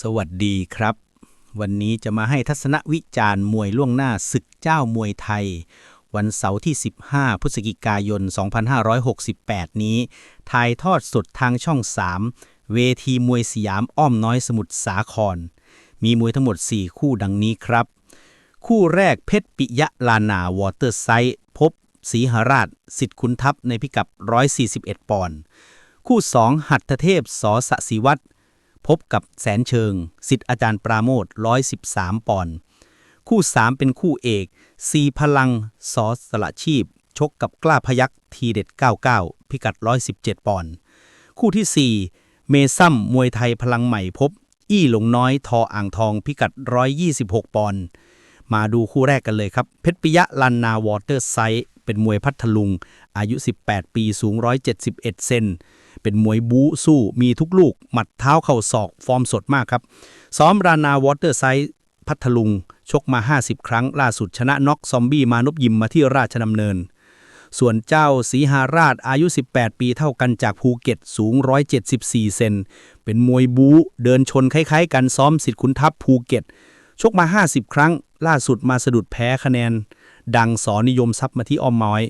สวัสดีครับ วันนี้จะมาให้ทัศนวิจารณ์มวยล่วงหน้าศึกเจ้ามวยไทย วันเสาร์ที่ 15 พฤศจิกายน 2568 นี้ ถ่ายทอดสดทางช่อง 3 เวทีมวยสยามอ้อมน้อยสมุทรสาคร มีมวยทั้งหมด 4 คู่ดังนี้ครับ คู่แรกเพชรปิยะลานาวอเตอร์ไซต์พบศรีหราชสิทธิ์ขุนทัพในพิกัด 141 ปอนด์คู่ 2 หัตถเทพสสศิวัตร พบกับแสนเชิงสิทธิ์อาจารย์ปราโมท113 ปอนด์คู่ 3 เป็นคู่เอกซีพลังสอสละชีพ ชกกับกล้าพยักทีเด็ด 99 พิกัด 117 ปอนด์คู่ทีสี่ 4 เมซัมมวยไทยพลังใหม่พบ อี้หลงน้อยทออ่างทองพิกัด 126 ปอนด์มาดูคู่แรกกันเลยครับ เพชรปิยะลันนาวอเตอร์ไซต์เป็นมวยพัทลุง อายุ 18 ปีสูง 171 เซน เป็นมวยบู๊สู้มีทุกลูก หมัดเท้าเข่าศอก ฟอร์มสดมากครับ ซ้อมรานาวอเตอร์ไซต์พัทลุง ชกมา 50 ครั้ง ล่าสุดชนะน็อกซอมบี้มานพยิมมาที่ราชดำเนิน ส่วนเจ้าสีหาราชอายุ 18 ปีเท่ากันจากภูเก็ตสูง 174 เซน เป็นมวยบู๊เดินชนคล้ายๆ กันซ้อมสิทธิ์ขุนทัพภูเก็ต ชกมา 50 ครั้ง ล่าสุดมาสะดุดแพ้คะแนน ดังสอนิยมทรัพย์มาที่อ้อมม้อย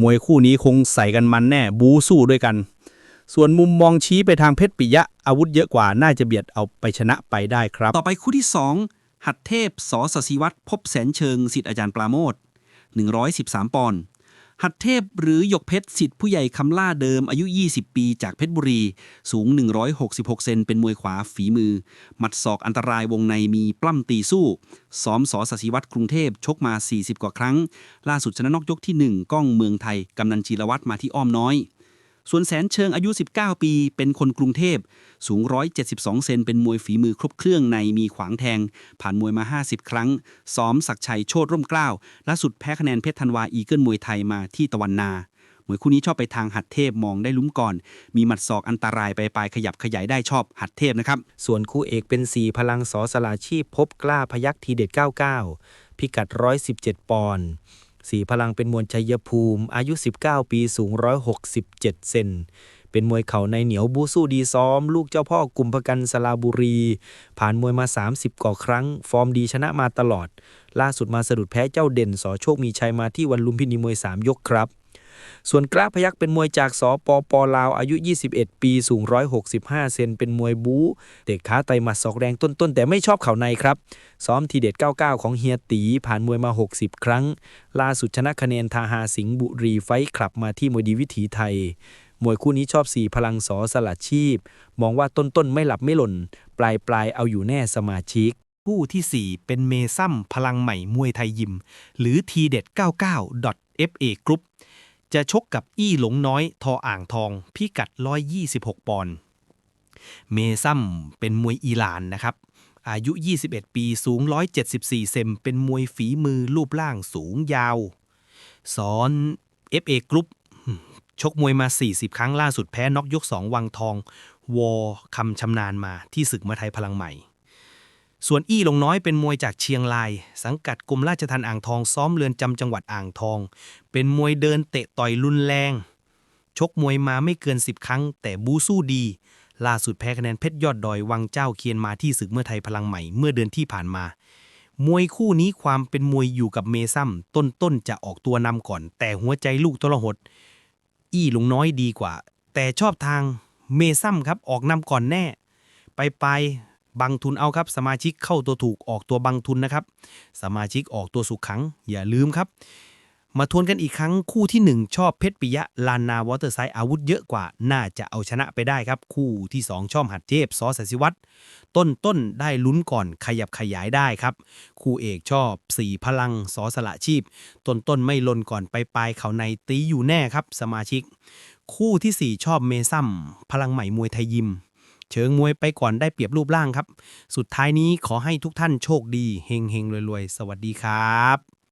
มวยคู่นี้คงใส่กันมันแน่บู๊สู้ด้วยกัน ส่วนมุมมองชี้ไปทางเพชรปิยะ อาวุธเยอะกว่าน่าจะเบียดเอาไปชนะไปได้ครับ ต่อไปคู่ที่ 2 หัดเทพสอสศิวัตรพบแสนเชิงสิทธิ์อาจารย์ปราโมท113 ปอนด์หัดเทพหรือหยกเพชรสิทธิ์ผู้ใหญ่คำล่าเดิมอายุ 20 ปีจากเพชรบุรี สูง 166 เซนเป็นมวยขวาฝีมือ หมัดศอกอันตรายวงในมีปล้ำตีสู้ ซ้อมสอสศิวัตรกรุงเทพชกมา 40 กว่าครั้ง ล่าสุดชนะนอกยกที่ 1 ก้องเมืองไทย กำนันจีรวัตรมาที่อ้อมน้อย ส่วนแสนเชิงอายุ 19 ปี เป็นคนกรุงเทพ สูง 172 เซน เป็นมวยฝีมือครบเครื่องในมีขวางแทง ผ่านมวยมา 50 ครั้ง ซ้อมศักชัยโชตร่มเกล้าล่าสุดแพ้คะแนนเพชรธันวาอีเกิลมวยไทยมาที่ตะวันนามวยคู่นี้ชอบไปทางหัดเทพมองได้ลุ้มก่อน มีหมัดศอกอันตรายไปปลายขยับขยายได้ชอบหัดเทพนะครับ ส่วนคู่เอกเป็นสีพลังสอสลาชีพพบกล้าพยักทีเด็ด 99 พิกัด 117 ปอนด์ สีพลังเป็นมวยชัยภูมิ อายุ 19 ปีสูง 167 เซน เป็นมวยเข่าในเหนียวบูสู้ดีซ้อม ลูกเจ้าพ่อกลุ่มพกันสลาบุรี ผ่านมวยมา 30 กว่าครั้ง ฟอร์มดีชนะมาตลอด ล่าสุดมาสะดุดแพ้เจ้าเด่นสอโชคมีชัยมาที่วันลุมพินีมวย 3 ยกครับ ส่วนกล้าพยักเป็นมวยจากสปปลาวอายุ 21 ปีสูง 165 เซนเป็นมวยบู๊เตะขาไตหมัดศอกแรงต้นๆ แต่ไม่ชอบเข่าในครับ ซ้อมทีเด็ด 99 ของเฮียตี ผ่านมวยมา 60 ครั้ง ล่าสุดชนะคะแนนทาหาสิงห์บุรีไฟคลับมาที่มวยดีวิถีไทยมวยคู่นี้ชอบสี่พลังสอสลัดชีพ มองว่าต้นๆไม่หลับไม่หล่น ปลายปลายเอาอยู่แน่สมาชิก คู่ทีสี่ 4 เป็นเมซัมพลังใหม่มวยไทยยิม หรือทีเด็ด 99.fa Group จะชกกับอี้หลงน้อยทออ่างทอง พิกัด 126 ปอนด์ เมซัมเป็นมวยอิหร่านนะครับ อายุ 21 ปีสูง 174 เซนเป็นมวยฝีมือรูปร่างสูงยาว สอน FA Group ชกมวยมา 40 ครั้งล่าสุดแพ้น็อกยก 2 วังทอง วอคำชำนาญมาที่ศึกมวยไทยพลังใหม่ ส่วนอี้หลงน้อยเป็นมวยจากเชียงราย สังกัดกรมราชทัณฑ์อ่างทองซ้อมเรือนจำจังหวัดอ่างทอง เป็นมวยเดินเตะต่อยรุนแรง ชกมวยมาไม่เกิน 10 ครั้ง แต่บูสู้ดี ล่าสุดแพ้คะแนนเพชรยอดดอยวังเจ้าเคียนมาที่ศึกเมื่อไทยพลังใหม่เมื่อเดือนที่ผ่านมา มวยคู่นี้ความเป็นมวยอยู่กับเมซัมต้นๆจะออกตัวนำก่อน แต่หัวใจลูกทรหด อี้หลงน้อยดีกว่า แต่ชอบทางเมซัมครับออกนำก่อนแน่ ไปไป บังทุนเอาครับ สมาชิกเข้าตัวถูกออกตัวบังทุนนะครับ สมาชิกออกตัวสุขขัง อย่าลืมครับมาทวนกันอีกครั้งคู่ที่ 1 ชอบเพชรปิยะลานนาวอเตอร์ไซด์อาวุธเยอะกว่า น่าจะเอาชนะไปได้ครับ คู่ที่ 2 ชอบหัดเทพซอสศิวัตรต้นต้นได้ลุ้นก่อนขยับขยายได้ครับ คู่เอกชอบ4พลังสอสละชีพ ต้นต้นไม่ลนก่อนไปปลายเขาในตีอยู่แน่ครับสมาชิก คู่ทีสี่4 ชอบเมซัมพลังใหม่มวยไทยยิม เชิงมวยไปก่อนได้เปรียบรูปร่างครับ สุดท้ายนี้ขอให้ทุกท่านโชคดีเฮงเฮงรวยๆ สวัสดีครับ